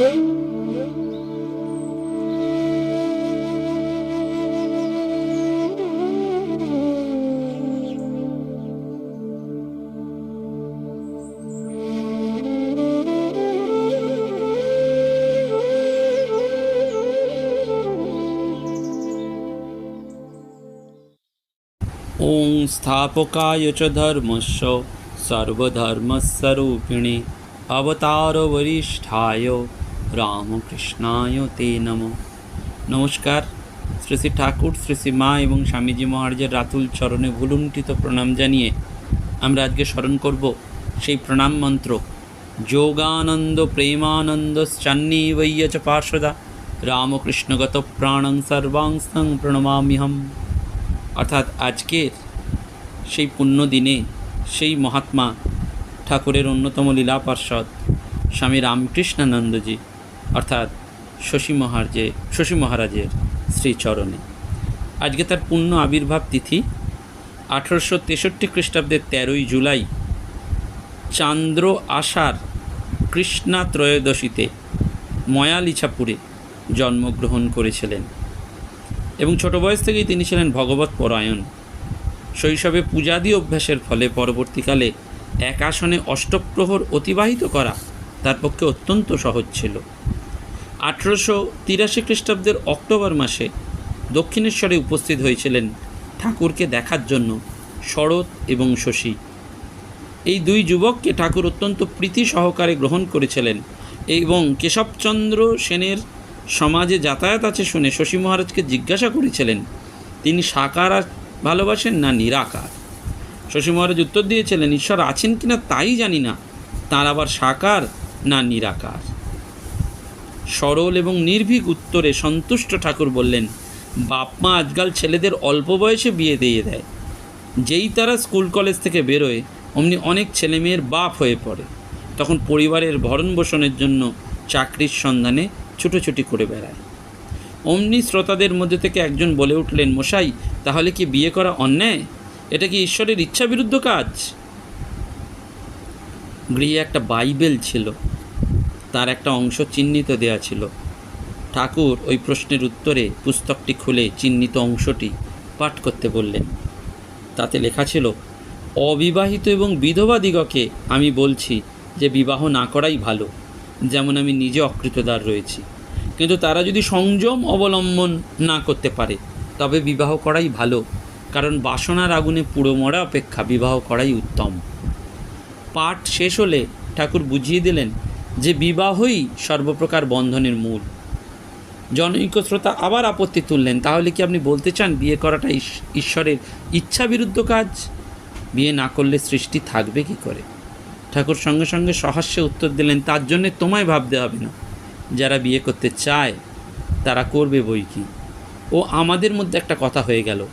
ॐ स्थापकाय च धर्मस्य सर्वधर्मस्वरूपिणे अवतारवरिष्ठाय রামকৃষ্ণায় তে নম। নমস্কার। শ্রী শ্রী ঠাকুর, শ্রী শ্রী মা এবং স্বামীজি মহারাজের রাতুল চরণে ভুলুণ্ঠিত প্রণাম জানিয়ে আমরা আজকে স্মরণ করব সেই প্রণাম মন্ত্র, যোগানন্দ প্রেমানন্দ চান্নিবৈয় চ পার্শ্বদা রামকৃষ্ণগত প্রাণং সর্বাংস্তং প্রণমাম্যহম। অর্থাৎ আজকের সেই পুণ্য সেই মহাত্মা ঠাকুরের অন্যতম লীলা পার্ষদ স্বামী রামকৃষ্ণানন্দজি। অর্থাৎ শশী মহারাজে শশী মহারাজের শ্রীচরণে। আজকে তার পূর্ণ আবির্ভাব তিথি আঠেরোশো তেষট্টি খ্রিস্টাব্দের তেরোই জুলাই। চান্দ্র আষাঢ় কৃষ্ণা ত্রয়োদশীতে ময়ালিছাপুরে জন্মগ্রহণ করেছিলেন এবং ছোট বয়স থেকেই তিনি ছিলেন ভগবত পরায়ণ। শৈশবে পূজাদি অভ্যাসের ফলে পরবর্তীকালে এক আসনে অষ্টপ্রহর অতিবাহিত করা তার পক্ষে অত্যন্ত সহজ ছিল। আঠেরোশো তিরাশি খ্রিস্টাব্দের অক্টোবর মাসে দক্ষিণেশ্বরে উপস্থিত হয়েছিলেন ঠাকুরকে দেখার জন্য শরৎ এবং শশী। এই দুই যুবককে ঠাকুর অত্যন্ত প্রীতি সহকারে গ্রহণ করেছিলেন এবং কেশবচন্দ্র সেনের সমাজে যাতায়াত আছে শুনে শশী মহারাজকে জিজ্ঞাসা করেছিলেন, তিনি সাকার ভালোবাসেন না নিরাকার? শশী মহারাজ উত্তর দিয়েছিলেন, ঈশ্বর আছেন কিনা তাই জানি না, তার আবার সাকার না নিরাকার? সরল এবং নির্ভীক উত্তরে সন্তুষ্ট ঠাকুর বললেন, বাপ মা আজকাল ছেলেদের অল্প বয়সে বিয়ে দিয়ে দেয়। যেই তারা স্কুল কলেজ থেকে বেরোয়, অমনি অনেক ছেলে মেয়ের বাপ হয়ে পড়ে। তখন পরিবারের ভরণ পোষণের জন্য চাকরির সন্ধানে ছুটোছুটি করে বেড়ায়। অমনি শ্রোতাদের মধ্যে থেকে একজন বলে উঠলেন, মশাই, তাহলে কি বিয়ে করা অন্যায়? এটা কি ঈশ্বরের ইচ্ছা বিরুদ্ধ কাজ? গৃহে একটা বাইবেল ছিল। তার একটা অংশ চিহ্নিত দেয়া ছিল। ঠাকুর ওই প্রশ্নের উত্তরে পুস্তকটি খুলে চিহ্নিত অংশটি পাঠ করতে বললেন। তাতে লেখা ছিল, অবিবাহিত এবং বিধবা দিগকে আমি বলছি যে বিবাহ না করাই ভালো, যেমন আমি নিজে অকৃতদার রয়েছি। কিন্তু তারা যদি সংযম অবলম্বন না করতে পারে, তবে বিবাহ করাই ভালো, কারণ বাসনার আগুনে পুড়ো মরা অপেক্ষা বিবাহ করাই উত্তম। পাঠ শেষ হলে ঠাকুর বুঝিয়ে দিলেন যে বিবাহই সর্বপ্রকার বন্ধনের মূল। জনৈক শ্রোতা আবার আপত্তি তুললেন, তাহলে কি আপনি বলতে চান বিয়ে করাটা ঈশ- ঈশ্বরের ইচ্ছা বিরুদ্ধ কাজ? বিয়ে না করলে সৃষ্টি থাকবে কি করে? ঠাকুর সঙ্গে সঙ্গে সহাস্যে উত্তর দিলেন, তার জন্যে তোমায় ভাবতে হবে না। যারা বিয়ে করতে চায়, তারা করবে বই কি? ও আমাদের মধ্যে একটা কথা হয়ে গেল।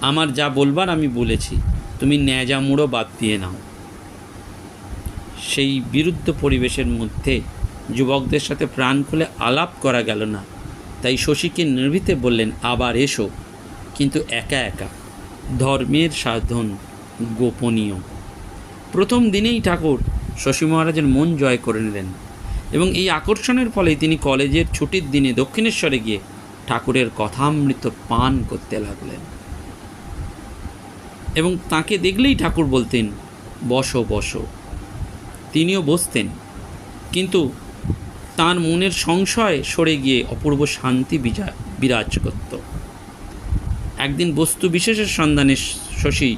আমার যা বলবার আমি বলেছি, তুমি ন্যাজা মুড়ো বাদ দিয়ে নাও। সেই বিরুদ্ধ পরিবেশের মধ্যে যুবকদের সাথে প্রাণ খুলে আলাপ করা গেল না। তাই শশীকে নির্ভীতে বললেন, আবার এসো। কিন্তু একা একা। ধর্মের সাধন গোপনীয়। প্রথম দিনেই ঠাকুর শশী মহারাজের মন জয় করে নিলেন এবং এই আকর্ষণের ফলে তিনি কলেজের ছুটির দিনে দক্ষিণেশ্বরে গিয়ে ঠাকুরের কথামৃত পান করতে লাগলেন। এবং তাকে দেখলেই ঠাকুর বলতেন, বসো বসো। তিনিও বসতেন। কিন্তু তার মনের সংশয় সরে গিয়ে অপূর্ব শান্তি বিরাজ করত। একদিন বস্তু বিশেষের সন্ধানে শশী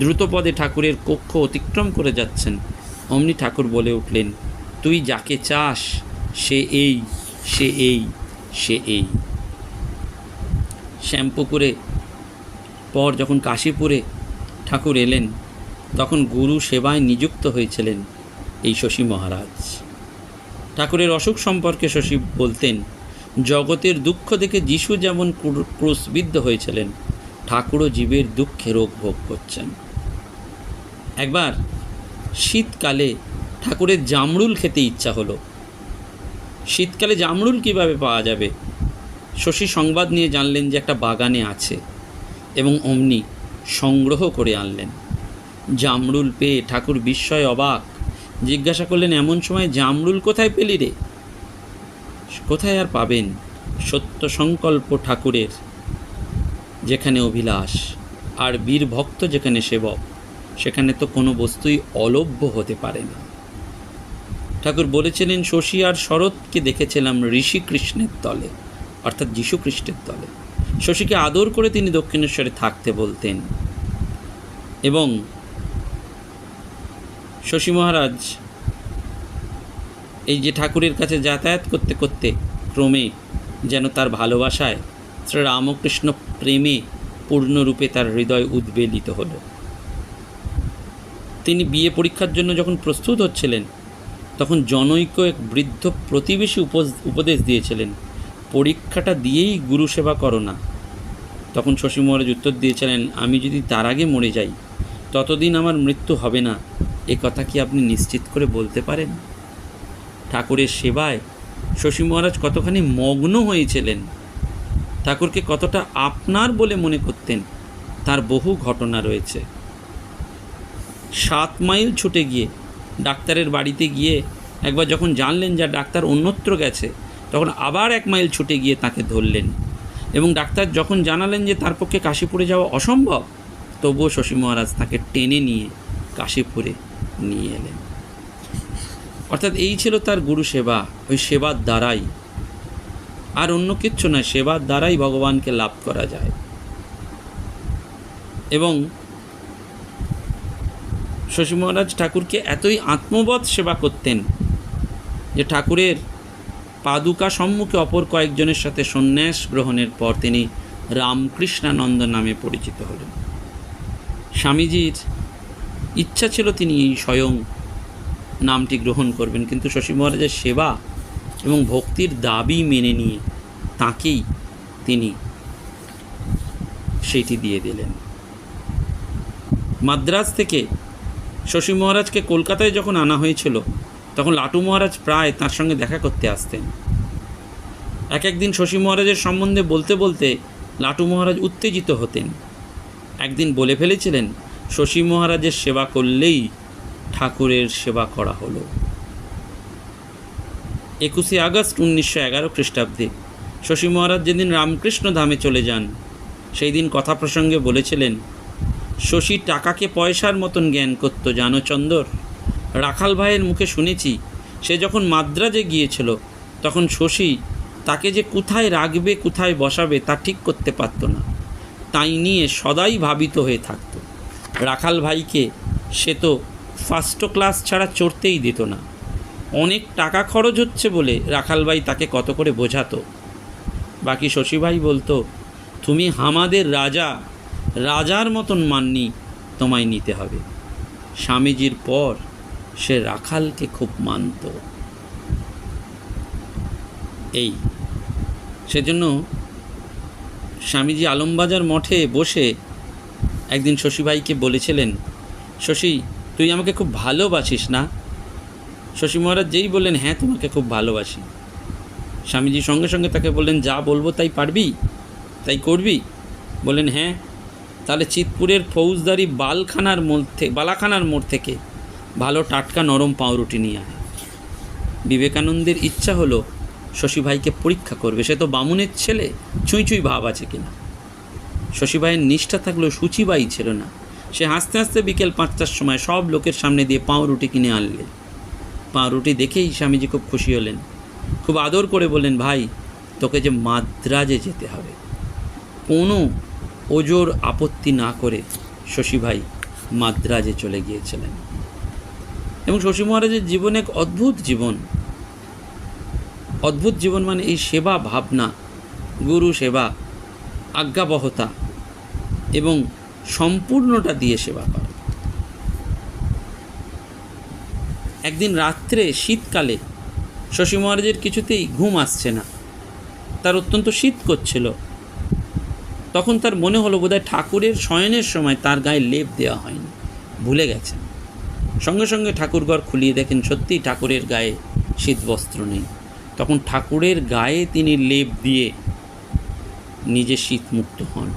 দ্রুতপদে ঠাকুরের কক্ষ অতিক্রম করে যাচ্ছেন। অমনি ঠাকুর বলে উঠলেন, তুই যাকে চাস, সে এই সে এই সে এই। শ্যামপুকুরে পর যখন কাশীপুরে ঠাকুর এলেন, তখন গুরু সেবায় নিযুক্ত হয়েছিলেন। এই শশী মহারাজ। ঠাকুরের অসুখ সম্পর্কে শশী বলতেন, জগতের দুঃখ দেখে যিশু যেমন ক্রু- ক্রুশবিদ্ধ হয়েছিলেন, ঠাকুরও জীবের দুঃখে রোগ ভোগ করছেন। একবার শীতকালে ঠাকুরের জামরুল খেতে ইচ্ছা হলো। শীতকালে জামরুল কীভাবে পাওয়া যাবে? শশী সংবাদ নিয়ে জানলেন যে একটা বাগানে আছে এবং অমনি সংগ্রহ করে আনলেন। জামরুল পেয়ে ঠাকুর বিস্ময় অবাক। জিজ্ঞাসা করলেন, এমন সময় জামরুল কোথায় পেলি রে? কোথায় আর পাবেন? সত্য সংকল্প ঠাকুরের, যেখানে অভিলাষ, আর বীর ভক্ত যেখানে সেবক, সেখানে তো কোনো বস্তুই অলভ্য হতে পারে না। ঠাকুর বলেছিলেন, শশী আর শরৎকে দেখেছিলাম ঋষি কৃষ্ণের তলে, অর্থাৎ যীশু খ্রিস্টের তলে। শশীকে আদর করে তিনি দক্ষিণেশ্বরে থাকতে বলতেন এবং শশী মহারাজ, এই যে ঠাকুরের কাছে যাতায়াত করতে করতে ক্রমে যেন তার ভালোবাসায় শ্রী রামকৃষ্ণ প্রেমে পূর্ণরূপে তার হৃদয় উদ্বেলিত হল। তিনি বিয়ে পরীক্ষার জন্য যখন প্রস্তুত হচ্ছিলেন, তখন জনৈক এক বৃদ্ধ প্রতিবেশী উপদেশ দিয়েছিলেন, পরীক্ষাটা দিয়েই গুরু সেবা করো না। তখন শশী মহারাজ উত্তর দিয়েছিলেন, আমি যদি তার আগে মরে যাই ততদিন আমার মৃত্যু হবে না। এ কথা কি আপনি নিশ্চিত করে বলতে পারেন? ঠাকুরের সেবায় শশী মহারাজ কতখানি মগ্ন হয়েছিলেন। ঠাকুরকে কতটা আপনার বলে মনে করতেন, তার বহু ঘটনা রয়েছে। সাত মাইল ছুটে গিয়ে, ডাক্তারের বাড়িতে গিয়ে একবার যখন জানলেন যে ডাক্তার অন্যত্র গেছে, তখন আবার এক মাইল ছুটে গিয়ে তাকে ধরলেন এবং ডাক্তার যখন জানালেন যে তার পক্ষে কাশীপুরে যাওয়া অসম্ভব তবুও শশী মহারাজ তাকে টেনে নিয়ে কাশীপুরে নিয়ে এলেন। অর্থাৎ এই ছিল তার গুরু সেবা, ওই সেবার দ্বারাই। আর অন্য কিচ্ছু নয়, সেবার দ্বারাই ভগবানকে লাভ করা যায়। এবং শশী মহারাজ ঠাকুরকে এতই আত্মবৎ সেবা করতেন যে ঠাকুরের পাদুকা সম্মুখে অপর কয়েকজনের সাথে সন্ন্যাস গ্রহণের পর তিনি রামকৃষ্ণানন্দ নামে পরিচিত হলেন। স্বামীজির ইচ্ছা ছিল তিনি এই স্বয়ং নামটি গ্রহণ করবেন, কিন্তু শশী মহারাজের সেবা এবং ভক্তির দাবি মেনে নিয়ে তাকেই তিনি সেইটি দিয়ে দিলেন। মাদ্রাজ থেকে শশী মহারাজকে কলকাতায় যখন আনা হয়েছিল, তখন লাটু মহারাজ প্রায় তার সঙ্গে দেখা করতে আসতেন। এক একদিন শশী মহারাজের সম্বন্ধে বলতে বলতে লাটু মহারাজ উত্তেজিত হতেন। একদিন বলে ফেলেছিলেন, শশী মহারাজের সেবা করলেই ঠাকুরের সেবা করা হলো। একুশে আগস্ট উনিশশো এগারো খ্রিস্টাব্দে শশী মহারাজ যেদিন রামকৃষ্ণ ধামে চলে যান সেই দিন কথা প্রসঙ্গে বলেছিলেন, শশী টাকাকে পয়সার মতন জ্ঞান করত, জানো চন্দর। রাখাল ভাইয়ের মুখে শুনেছি, সে যখন মাদ্রাজে গিয়েছিল, তখন শশী তাকে যে কোথায় রাখবে, কোথায় বসাবে তা ঠিক করতে পারত না। তাই নিয়ে সদাই ভাবিত হয়ে থাকত। রাখাল ভাইকে সে তো ফার্স্ট ক্লাস ছাড়া চড়তেই দিত না। অনেক টাকা খরচ হচ্ছে বলে রাখালবাই তাকে কত করে বোঝাতো। বাকি শশীভাই বলতো, তুমি হামাদের রাজা, রাজার মতন মাননি তোমায় নিতে হবে। স্বামীজির পর সে রাখালকে খুব মানত। এই। সেজন্য স্বামীজি আলমবাজার মঠে বসে একদিন শশীভাইকে বলেছিলেন, শশী, তুই আমাকে খুব ভালোবাসিস না? শশী মহারাজ যেই বললেন হ্যাঁ তোমাকে খুব ভালোবাসি। স্বামীজি সঙ্গে সঙ্গে তাকে বললেন, যা বলব তাই পারবি? তাই করবি? বললেন হ্যাঁ তাহলে চিতপুরের ফৌজদারি বালখানার মোড় থেকে বালাখানার মোড় থেকে ভালো টাটকা নরম পাউরুটি নিয়ে আয়। বিবেকানন্দের ইচ্ছা হলো শশীভাইকে পরীক্ষা করবে। সে তো বামুনের ছেলে, চুঁই চুঁই ভাব আছে কিনা? শশীভাইয়ের নিষ্ঠা থাকলেও সূচিবাই ছিল না। সে হাসতে হাসতে বিকেল পাঁচটার সময় সব লোকের সামনে দিয়ে পাউরুটি কিনে আনলে। পাউরুটি দেখেই স্বামীজি খুব খুশি হলেন। খুব আদর করে বললেন, ভাই, তোকে যে মাদ্রাজে যেতে হবে, কোনো ওজোর আপত্তি না করে শশী ভাই মাদ্রাজে চলে গিয়েছিলেন। এবং শশী মহারাজের জীবন এক অদ্ভুত জীবন। অদ্ভুত জীবন মানে এই সেবা, ভাবনা, গুরু সেবা, আজ্ঞাবহতা এবং সম্পূর্ণটা দিয়ে সেবা করা। একদিন রাত্রে, শীতকালে, শশী মহারাজের কিছুতেই ঘুম আসছে না। তার অত্যন্ত শীত করছিল। তখন তার মনে হলো বোধহয় ঠাকুরের শয়নের সময় তার গায়ে লেপ দেওয়া হয়নি। ভুলে গেছেন। সঙ্গে সঙ্গে ঠাকুরঘর খুলিয়ে দেখেন সত্যিই ঠাকুরের গায়ে শীত বস্ত্র নেই। তখন ঠাকুরের গায়ে তিনি লেপ দিয়ে নিজে শীতমুক্ত হন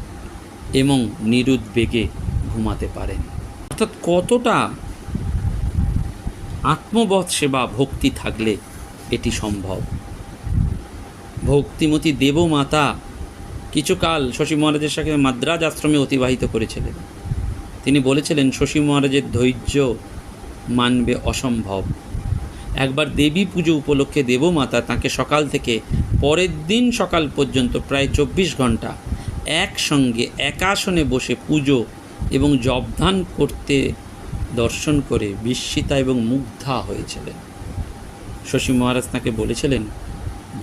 এবং নিরুদ্বেগে ঘুমাতে পারেন। অর্থাৎ কতটা আত্মবৎ সেবা, ভক্তি থাকলে এটি সম্ভব? ভক্তিমতী দেবমাতা কিছুকাল শশী মহারাজের সাথে মাদ্রাজ আশ্রমে অতিবাহিত করেছিলেন। তিনি বলেছিলেন, শশী মহারাজের ধৈর্য মানবে অসম্ভব। একবার দেবী পুজো উপলক্ষে দেবমাতা তাকে সকাল থেকে পরের দিন সকাল পর্যন্ত প্রায় চব্বিশ ঘণ্টা একসঙ্গে একাসনে বসে পুজো এবং জবধান করতে দর্শন করে বিস্মিতা এবং মুগ্ধা হয়েছিলেন। শশী মহারাজ তাকে বলেছিলেন,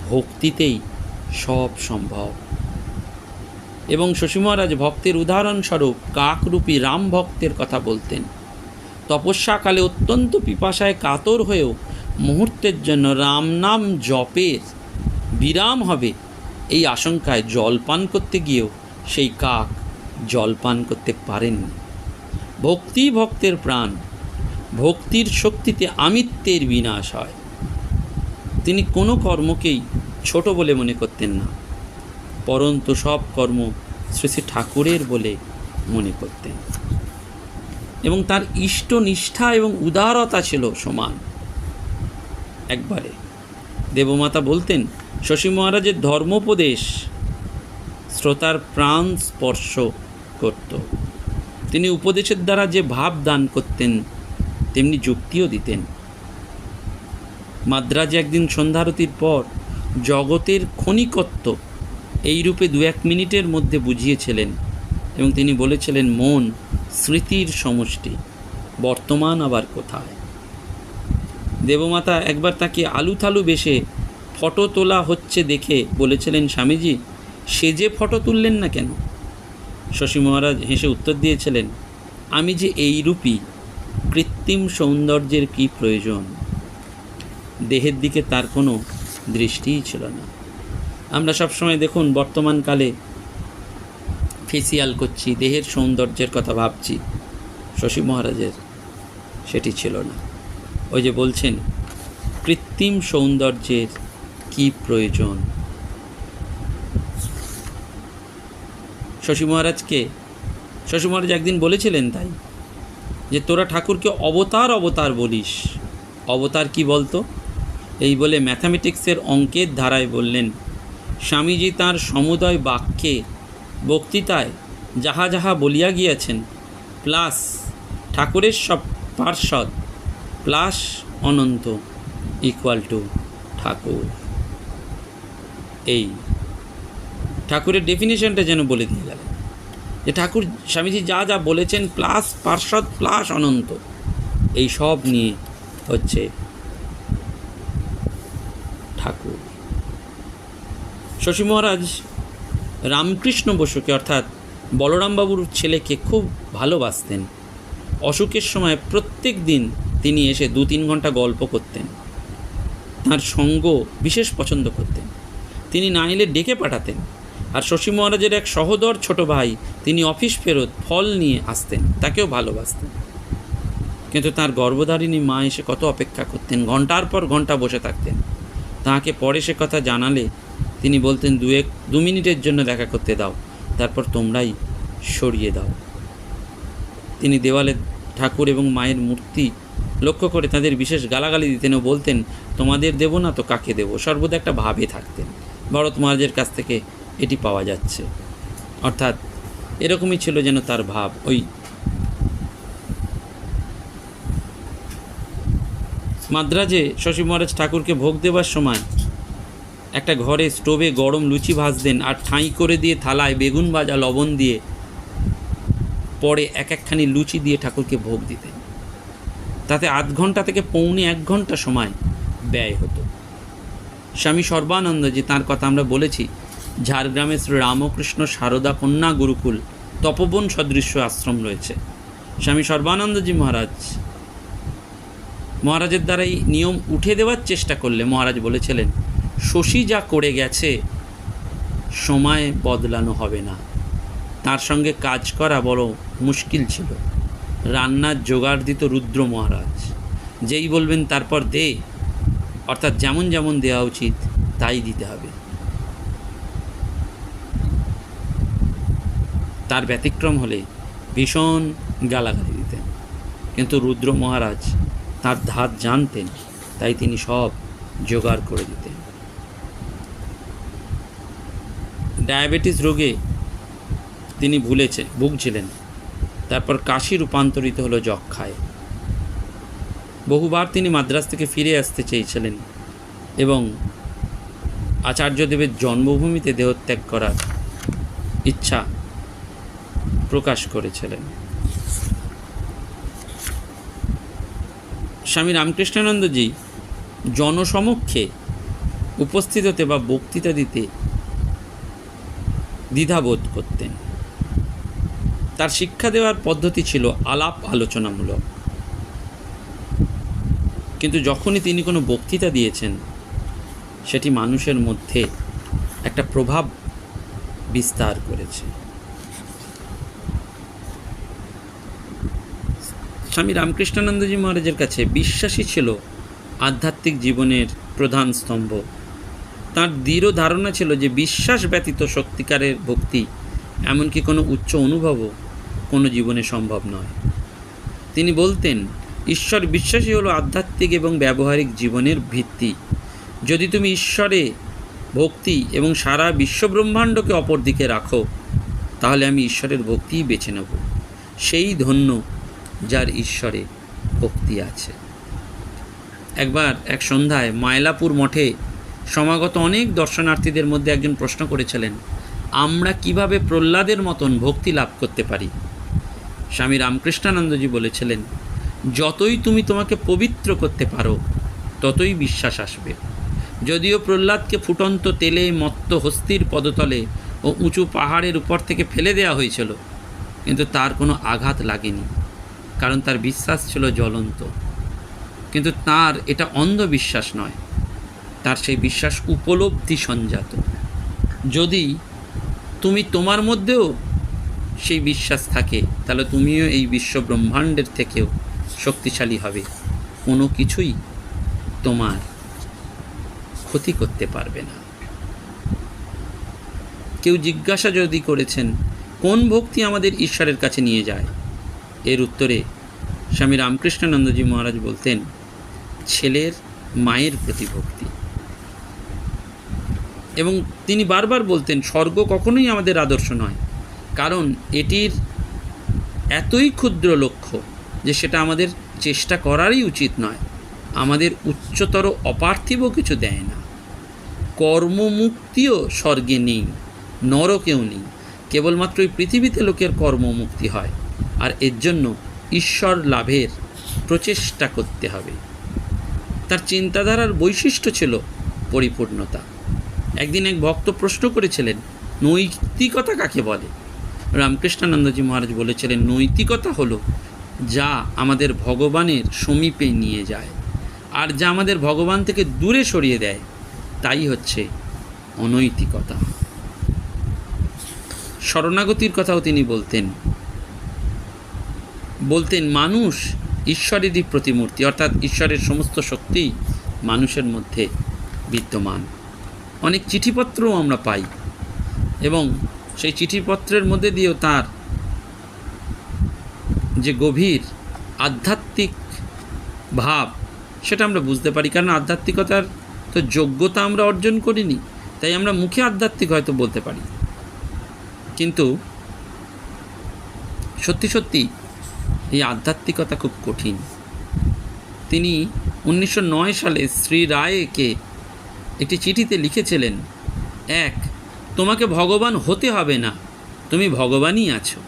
ভক্তিতেই সব সম্ভব। এবং শশী মহারাজ ভক্তের উদাহরণস্বরূপ কাকরূপী রাম ভক্তের কথা বলতেন। তপস্যাকালে অত্যন্ত পিপাসায় কাতর হয়েও মুহূর্তের জন্য রাম নাম জপের বিরাম হবে। এই আশঙ্কায় জলপান করতে গিয়েও সেই কাক জলপান করতে পারেননি। ভক্তি ভক্তের প্রাণ, ভক্তির শক্তিতে আমিত্বের বিনাশ হয়। তিনি কোনো কর্মকেই ছোট বলে মনে করতেন না, পরন্তু সব কর্ম শ্রী শ্রী ঠাকুরের বলে মনে করতেন। এবং তার ইষ্ট নিষ্ঠা এবং উদারতা ছিল সমান। একবারে। দেবমাতা বলতেন, শশী মহারাজের ধর্মোপদেশ শ্রোতার প্রাণ স্পর্শ করত। তিনি উপদেশের দ্বারা যে ভাব দান করতেন, তেমনি যুক্তিও দিতেন। মাদ্রাজে একদিন সন্ধ্যারতির পর জগতের ক্ষণিকত্ব এই রূপে দু এক মিনিটের মধ্যে বুঝিয়েছিলেন এবং তিনি বলেছিলেন, মন স্মৃতির সমষ্টি, বর্তমান আবার কোথায়? দেবমাতা একবার তাকে আলু থালু বেশে ফটো তোলা হচ্ছে দেখে বলেছিলেন স্বামীজি, সে যে ফটো তুললেন না কেন? শশী মহারাজ হেসে উত্তর দিয়েছিলেন, আমি যে এই রূপী, কৃত্রিম সৌন্দর্যের কি প্রয়োজন? দেহের দিকে তার কোনো দৃষ্টিই ছিল না। আমরা সবসময় দেখুন বর্তমানকালে ফেসিয়াল করছি, দেহের সৌন্দর্যের কথা ভাবছি। শশী মহারাজের সেটি ছিল না। ওই যে বলছেন, কৃত্রিম সৌন্দর্যের কি প্রয়োজন? শশী মহারাজকে, শশী মহারাজ একদিন বলেছিলেন তাই, যে তোরা ঠাকুরকে অবতার অবতার বলিস। অবতার কি বলতো? এই বলে ম্যাথামেটিক্সের অঙ্কের ধারায় বললেন, স্বামীজি তাঁর সমুদয় বাক্যে বক্তৃতায় যাহা যাহা বলিয়া গিয়াছেন, প্লাস ঠাকুরের সব পার্ষদ প্লাস অনন্ত ইকুয়াল টু ঠাকুর। এই ঠাকুরের ডেফিনেশনটা যেন বলে দিয়ে গেলেন। যে ঠাকুর স্বামীজি যা যা বলেছেন প্লাস পার্ষদ প্লাস অনন্ত, এই সব নিয়ে হচ্ছে ঠাকুর। শশী মহারাজ রামকৃষ্ণ বসুকে, অর্থাৎ বলরামবাবুর ছেলেকে খুব ভালোবাসতেন। অসুখের সময় প্রত্যেক দিন তিনি এসে দু তিন ঘণ্টা গল্প করতেন। তার সঙ্গ বিশেষ পছন্দ করতেন। তিনি না এলে ডেকে পাঠাতেন। আর শশী মহারাজের এক সহদর ছোট ভাই, তিনি অফিস ফেরত ফল নিয়ে আসতেন, তাকেও ভালোবাসতেন। কিন্তু তার গর্ভধারিণী মা এসে কত অপেক্ষা করতেন, ঘণ্টার পর ঘণ্টা বসে থাকতেন। তাহাকে পরে সে কথা জানালে তিনি বলতেন দু এক দু মিনিটের জন্য দেখা করতে দাও, তারপর তোমরাই সরিয়ে দাও। তিনি দেওয়ালে ঠাকুর এবং মায়ের মূর্তি লক্ষ্য করে তাদের বিশেষ গালাগালি দিতেন ও বলতেন, তোমাদের দেব না তো কাকে দেব? সর্বদা একটা ভাবে থাকতেন। ভরত মহারাজের কাছ থেকে এটি পাওয়া যাচ্ছে। অর্থাৎ এরকমই ছিল যেন তার ভাব। ওই মাদ্রাজে শশী মহারাজ ঠাকুরকে ভোগ দেবার সময় একটা ঘরে স্টোভে গরম লুচি ভাজতেন আর ঠাঁই করে দিয়ে থালায় বেগুন ভাজা লবণ দিয়ে পরে এক একখানি লুচি দিয়ে ঠাকুরকে ভোগ দিতেন। তাতে আধ ঘণ্টা থেকে পৌনে এক ঘণ্টা সময় ব্যয় হতো। স্বামী সর্বানন্দজি তার কথা আমরা বলেছি, ঝাড়গ্রামে শ্রী রামকৃষ্ণ সারদা কন্যা গুরুকুল তপবন সদৃশ্য আশ্রম রয়েছে। স্বামী সর্বানন্দজি মহারাজ, মহারাজের দ্বারা এই নিয়ম উঠে দেওয়ার চেষ্টা করলে, মহারাজ বলেছিলেন, শশী যা করে গেছে, সময় বদলানো হবে না। তার সঙ্গে কাজ করা বড় মুশকিল ছিল। রান্নার জোগাড় দিত রুদ্র মহারাজ। যেই বলবেন, তারপর দে। অর্থাৎ যেমন যেমন দেওয়া উচিত, তাই দিতে হবে। তার ব্যতিক্রম হলে ভীষণ গালাগালি দিতেন। কিন্তু রুদ্র মহারাজ তার ধাত জানতেন, তাই তিনি সব জোগাড় করে দিতেন। ডায়াবেটিস রোগে তিনি ভুলেছে ভুগছিলেন। তারপর কাশি রূপান্তরিত হলো যক্ষায়। বহুবার তিনি মাদ্রাস থেকে ফিরে আসতে চেয়েছিলেন এবং আচার্যদেবের জন্মভূমিতে দেহত্যাগ করার ইচ্ছা প্রকাশ করেছিলেন। স্বামী রামকৃষ্ণানন্দজি জনসমক্ষে উপস্থিত হতে বা বক্তৃতা দিতে দ্বিধাবোধ করতেন। তার শিক্ষা দেওয়ার পদ্ধতি ছিল আলাপ আলোচনামূলক। কিন্তু যখনই তিনি কোনো বক্তৃতা দিয়েছেন, সেটি মানুষের মধ্যে একটা প্রভাব বিস্তার করেছে। স্বামী রামকৃষ্ণানন্দজি মহারাজের কাছে বিশ্বাসী ছিল আধ্যাত্মিক জীবনের প্রধান স্তম্ভ। তার দৃঢ় ধারণা ছিল যে বিশ্বাস ব্যতীত সত্যিকারের ভক্তি এমনকি কোনো উচ্চ অনুভবও কোনো জীবনে সম্ভব নয়। তিনি বলতেন, ঈশ্বর বিশ্বাসী হলো আধ্যাত্মিক এবং ব্যবহারিক জীবনের ভিত্তি। যদি তুমি ঈশ্বরে ভক্তি এবং সারা বিশ্বব্রহ্মাণ্ডকে অপর দিকে রাখো, তাহলে আমি ঈশ্বরের ভক্তিই বেছে নেব। সেই ধন্য যার ঈশ্বরে ভক্তি আছে। একবার এক সন্ধ্যায় মায়লাপুর মঠে সমাগত অনেক দর্শনার্থীদের মধ্যে একজন প্রশ্ন করেছিলেন, আমরা কীভাবে প্রহ্লাদের মতন ভক্তি লাভ করতে পারি? স্বামী রামকৃষ্ণানন্দজি বলেছিলেন, যতই তুমি তোমাকে পবিত্র করতে পারো, ততই বিশ্বাস আসবে। যদিও প্রহ্লাদকে ফুটন্ত তেলে মত্ত হস্তির পদতলে ও উঁচু পাহাড়ের উপর থেকে ফেলে দেওয়া হয়েছিল, কিন্তু তার কোনো আঘাত লাগেনি, কারণ তার বিশ্বাস ছিল জ্বলন্ত। কিন্তু তার এটা অন্ধবিশ্বাস নয়, তার সেই বিশ্বাস উপলব্ধি সঞ্জাত। যদি তুমি তোমার মধ্যেও সেই বিশ্বাস থাকে, তাহলে তুমিও এই বিশ্ব ব্রহ্মাণ্ডের থেকেও শক্তিশালী হবে। কোনো কিছুই তোমার ক্ষতি করতে পারবে না। কেউ জিজ্ঞাসা যদি করেছেন, কোন ভক্তি আমাদের ঈশ্বরের কাছে নিয়ে যায়? এর উত্তরে স্বামী রামকৃষ্ণানন্দজি মহারাজ বলতেন, ছেলের মায়ের প্রতি ভক্তি। এবং তিনি বারবার বলতেন, স্বর্গ কখনোই আমাদের আদর্শ নয়। কারণ এটির এতই ক্ষুদ্র লক্ষ্য যে সেটা আমাদের চেষ্টা করারই উচিত নয়। আমাদের উচ্চতর অপার্থিব কিছু দেয় না। কর্মমুক্তিও স্বর্গে নেই, নরকেও নেই। কেবলমাত্র এই পৃথিবীতে লোকের কর্মমুক্তি হয়, আর এর জন্য ঈশ্বর লাভের প্রচেষ্টা করতে হবে। তার চিন্তাধারার বৈশিষ্ট্য ছিল পরিপূর্ণতা। একদিন এক ভক্ত প্রশ্ন করেছিলেন, নৈতিকতা কাকে বলে? রামকৃষ্ণানন্দজি মহারাজ বলেছিলেন, নৈতিকতা হলো যা আমাদের ভগবানের সমীপে নিয়ে যায় আর যা আমাদের ভগবান থেকে দূরে সরিয়ে দেয়, তাই হচ্ছে অনৈতিকতা। শরণাগতির কথাও তিনি বলতেন। বলতেন, মানুষ ঈশ্বরেরই প্রতিমূর্তি, অর্থাৎ ঈশ্বরের সমস্ত শক্তি মানুষের মধ্যে বিদ্যমান। অনেক চিঠিপত্রও আমরা পাই এবং সেই চিঠিপত্রের মধ্যে দিয়েও তার যে গভীর আধ্যাত্মিক ভাব, সেটা আমরা বুঝতে পারি। কারণ আধ্যাত্মিকতার তো যোগ্যতা আমরা অর্জন করিনি, তাই আমরা মুখে আধ্যাত্মিক হয়তো বলতে পারি। কিন্তু সত্যি সত্যি এই আধ্যাত্মিকতা খুব কঠিন। তিনি উনিশশো নয় সালে শ্রী রায়কে একটি চিঠিতে লিখেছিলেন, এক তোমাকে ভগবান হতে হবে না। তুমি ভগবানই আছো।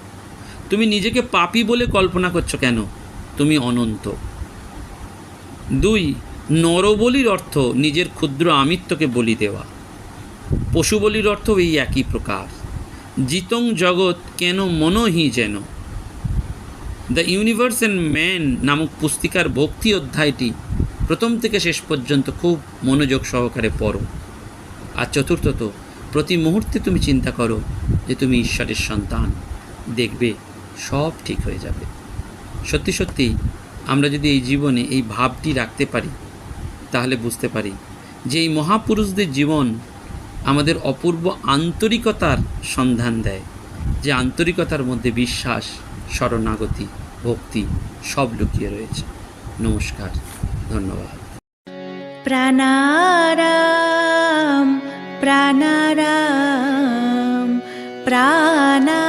তুমি নিজেকে পাপী বলে কল্পনা করছ কেন? তুমি অনন্ত। দুই, নরবলির অর্থ নিজের ক্ষুদ্র আমিত্বকে বলি দেওয়া। পশু বলির অর্থ এই একই প্রকার। জিতং জগৎ কেন মনহি যেন? দ্য ইউনিভার্স অ্যান্ড ম্যান নামক পুস্তিকার ভক্তি অধ্যায়টি প্রথম থেকে শেষ পর্যন্ত খুব মনোযোগ সহকারে পড়ো। আর চতুর্থত প্রতি মুহূর্তে তুমি চিন্তা করো যে তুমি ঈশ্বরের সন্তান। দেখবে, সব ঠিক হয়ে যাবে। সত্যি সত্যি, আমরা যদি এই জীবনে এই ভাবটি রাখতে পারি, তাহলে বুঝতে পারি যে এই মহাপুরুষদের জীবন আমাদের অপূর্ব আন্তরিকতার সন্ধান দেয়। যে আন্তরিকতার মধ্যে বিশ্বাস, শরণাগতি, ভক্তি সব লুকিয়ে রয়েছে। নমস্কার, ধন্যবাদ। প্রাণারাম प्राणाराम प्राणा